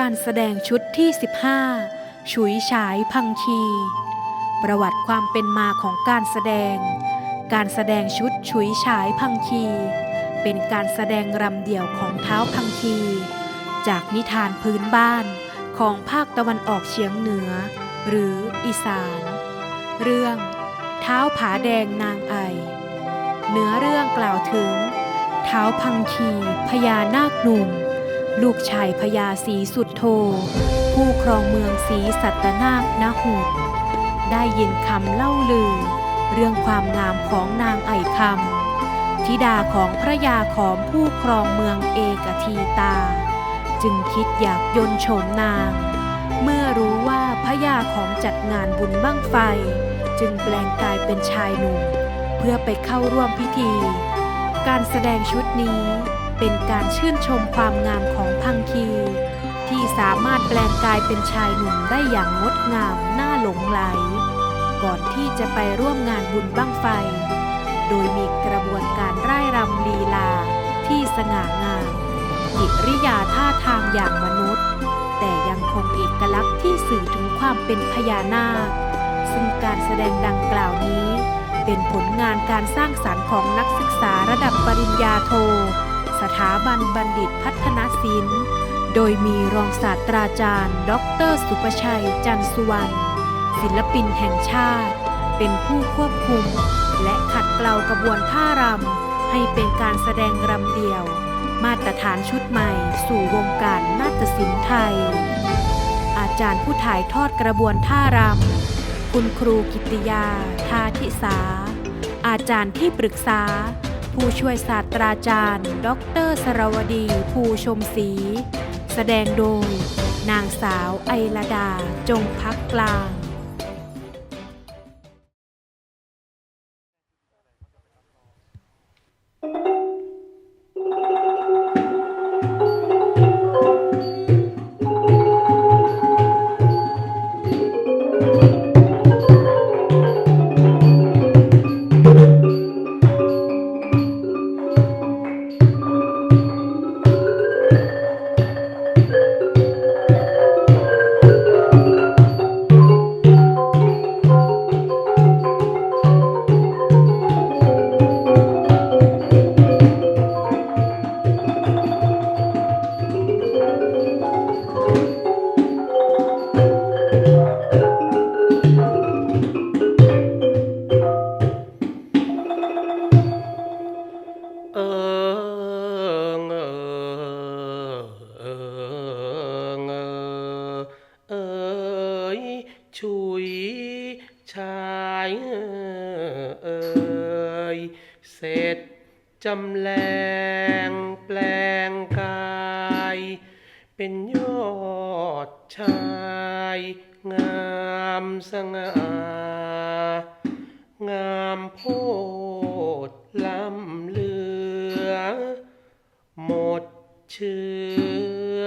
การแสดงชุดที่ 15 ฉุยฉายพังคี ประวัติความเป็นมาของการแสดง การแสดงชุดฉุยฉายพังคี เป็นการแสดงรำเดี่ยวของเท้าพังคี จากนิทานพื้นบ้านของภาคตะวันออกเฉียงเหนือ หรืออีสาน เรื่องเท้าผาแดงนางไอ เนื้อเรื่องกล่าวถึง เท้าพังคีพญานาคหนุ่ม ลูกชายพญาศรีสุดโท ผู้ครองเมืองศรีสัตนาคนาหุได้ยินคำเล่าลือ เรื่องความงามของนางไอคำธิดาของพระยาขอมผู้ครองเมืองเอกทีตา จึงคิดอยากยนโฉมนาง เมื่อรู้ว่าพระยาของจัดงานบุญบั้งไฟ จึงแปลงกายเป็นชายหนุ่ม เพื่อไปเข้าร่วมพิธี การแสดงชุดนี้ เป็นการชื่นชมความงามของพังคี ที่สามารถแปลงกายเป็นชายหนุ่มได้อย่างงดงามน่าหลงไหล ก่อนที่จะไปร่วมงานบุญบั้งไฟ โดยมีกระบวนการร่ายรำลีลาที่สง่างามกิริยาท่าทางอย่างมนุษย์ แต่ยังคงเอกลักษณ์ที่สื่อถึงความเป็นพญานาค ซึ่งการแสดงดังกล่าวนี้เป็นผลงานการสร้างสรรค์ของนักศึกษาระดับปริญญาโท สถาบันบัณฑิตพัฒนศิลป์ โดยมีรองศาสตราจารย์ ดร สุประชัย จันสุวรรณศิลปินแห่งชาติ เป็นผู้ควบคุม และขัดเกลากระบวนท่ารำให้เป็นการแสดงรำเดี่ยว มาตรฐานชุดใหม่สู่วงการนาฏศิลป์ไทย อาจารย์ผู้ถ่ายทอดกระบวนท่ารำคุณครูกิตติยา ทาทิสา อาจารย์ที่ปรึกษา ผู้ช่วยศาสตราจารย์ ดรสรวดี ภูชมศรี แสดงโดย นางสาวไอลดา จงพักกลาง เสร็จำแรงแปลงกาย เป็นยอดชาย งามสง่างามโพดล้ำเลือ หมดเชื้อ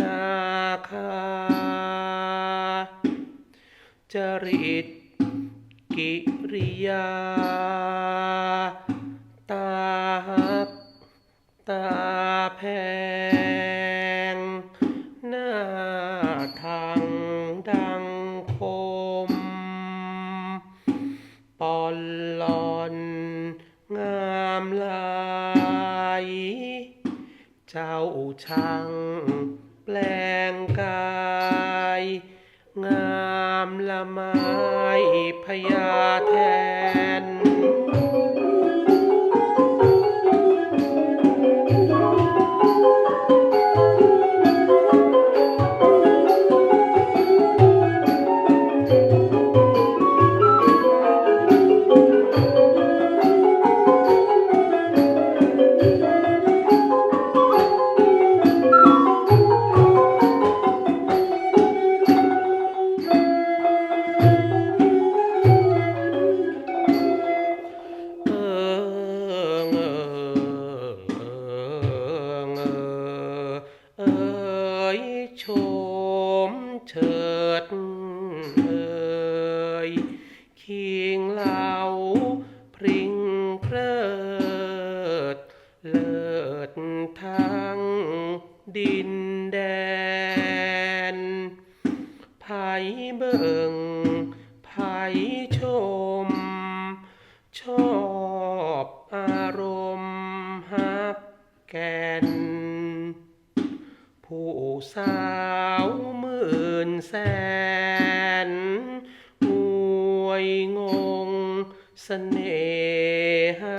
นาคาจริตกิริยา ตาหักตาแพง หน้าทางดังคม ปอนหลอน งามลาย เจ้าช่างแปลงกาย งามละไม้พญาแทน ดินแดนไผ่เบิ่งไผ่ชม ชอบอารมณ์ฮับแกน ผู้สาวหมื่นแสนหวยงงสเสน่หา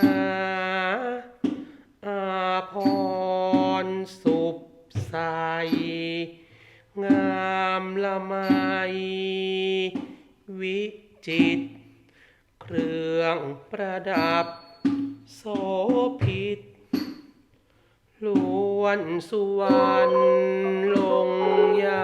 อาพรสุข ใส งามละไมวิจิต เครื่องประดับ โสภิตล้วนสุวรรณลงยา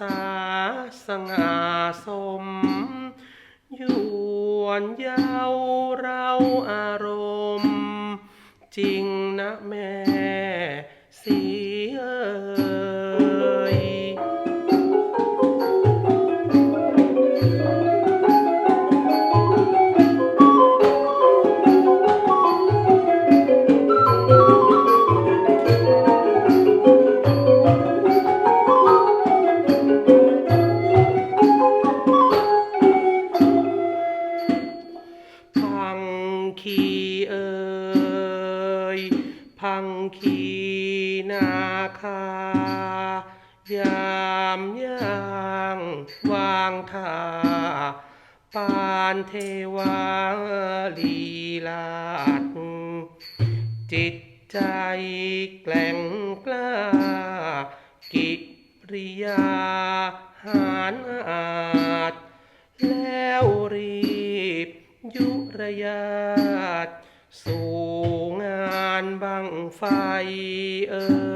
ษาสง่าสมยวนเยาวเราอารมณ์ จริง วางท่าปานเทวาลีลาดจิตใจแกล่งกล้า กิริยาหารอาจ แล้วรีบ ยุระยาต สู่งานบังไฟเอ่